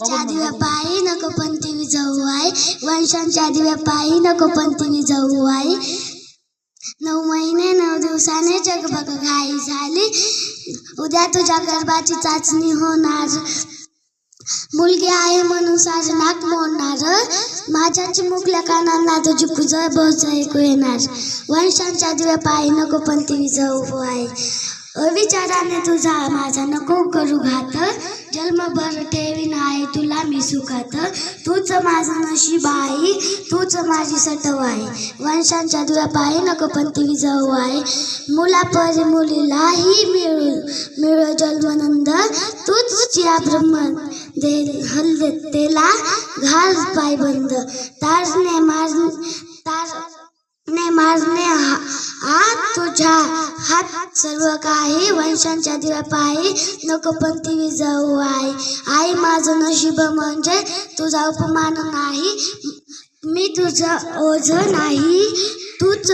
वंशांच्या दिव्या पायी नको पंथी विजवू आहे वंशांच्या दिव्या पायी नको पंथी विजवू आहे नऊ महिने नऊ दिवसाने जगभग घाई झाली. उद्या तुझ्या गर्भाची चाचणी होणार. मुलगी आहे म्हणून साज नाक मोडणार. माझ्या चिमुकल्या कानांना तुझी कुजळ बहुज ऐकू येणार. वंशांच्या दिव्या पायी नको पण ती विजवू आहे अविचाराने तुझा माझा नको करू घात. जन्मभर ठेवी नाही तुला मी सुखात. तूच माझं नशीब आहे तूच माझी सटव आहे. वंशांच्या दिव्या पायी नको पण ती विजवू आहे. मुलापरी मुलीलाही मिळू मिळो जन्मनंद. तूच या ब्रह्म दे हल तेला घाल पाय बंद तारने मार तारने मारणे तुझ्या हात सर्व काही वंशांच्या दिव्या पायी नको पण ती विजाऊ आहे आई माझं नशीब म्हणजे तुझा उपमान नाही. मी तुझं ओझ नाही. तूच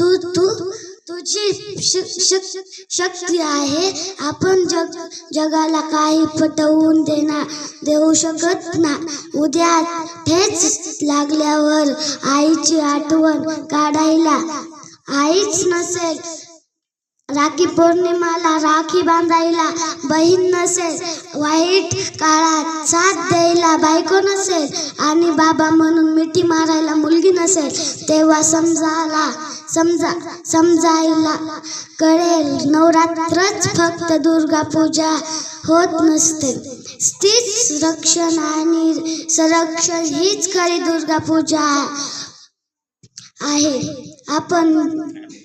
तू तू तुझी श- श- शक्ती आहे. आपण जग जगाला काही पटवून देणार देऊ शकत ना. उद्या ठेच लागल्यावर आईची आठवण काढायला आईच नसेल. राखी पौर्णिमाला राखी बांधायला बहीण नसेल. वाईट काळात साथ द्यायला बायको नसेल आणि बाबा म्हणून मिठी मारायला मुलगी नसेल तेव्हा समजाला समजा समजायला कळेल. नवरात्रच फक्त दुर्गा पूजा होत नसते. स्थित रक्षण आणि संरक्षण हीच खरी दुर्गा पूजा आहे. Apa nih?